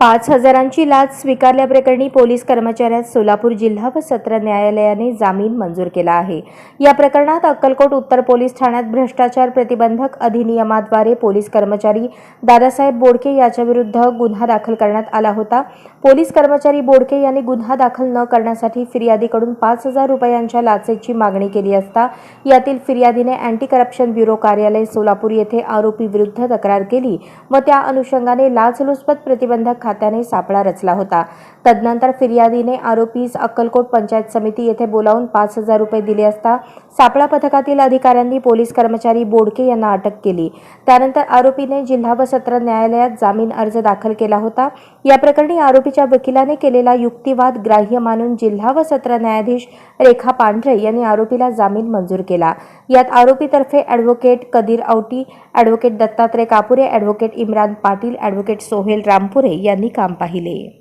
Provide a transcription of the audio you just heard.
पाच हजारांची लाच स्वीकारल्याप्रकरणी पोलीस कर्मचाऱ्यास सोलापूर जिल्हा व सत्र न्यायालयाने जामीन मंजूर केला आहे. या प्रकरणात अक्कलकोट उत्तर पोलीस ठाण्यात भ्रष्टाचार प्रतिबंधक अधिनियमाद्वारे पोलीस कर्मचारी दादासाहेब बोडके याच्याविरुद्ध गुन्हा दाखल करण्यात आला होता. पोलीस कर्मचारी बोडके यांनी गुन्हा दाखल न करण्यासाठी फिर्यादीकडून पाच हजार रुपयांच्या लाचेची मागणी केली असता यातील फिर्यादीने अँटी करप्शन ब्युरो कार्यालय सोलापूर येथे आरोपीविरुद्ध तक्रार केली व त्या अनुषंगाने लाचलुचपत प्रतिबंधक खात्याने सापळा रचला होता. तदनंतर फिर्यादीने आरोपीस अक्कलकोट पंचायत समिती येथे बोलावून पाच हजार रुपये दिले असता सापळा पथकातील अधिकाऱ्यांनी पोलीस कर्मचारी बोडके यांना अटक केली. त्यानंतर आरोपीने जिल्हा व सत्र न्यायालयात जामीन अर्ज दाखल केला होता. या प्रकरणी आरोपीच्या वकिलाने केलेला युक्तिवाद ग्राह्य मानून जिल्हा व सत्र न्यायाधीश रेखा पांढरे यांनी आरोपीला जामीन मंजूर केला. यात आरोपीतर्फे advocate Kadir Auti advocate Dattatray Kapure advocate Imran Patil advocate Sohel Rampure यांनी काम पाहिले.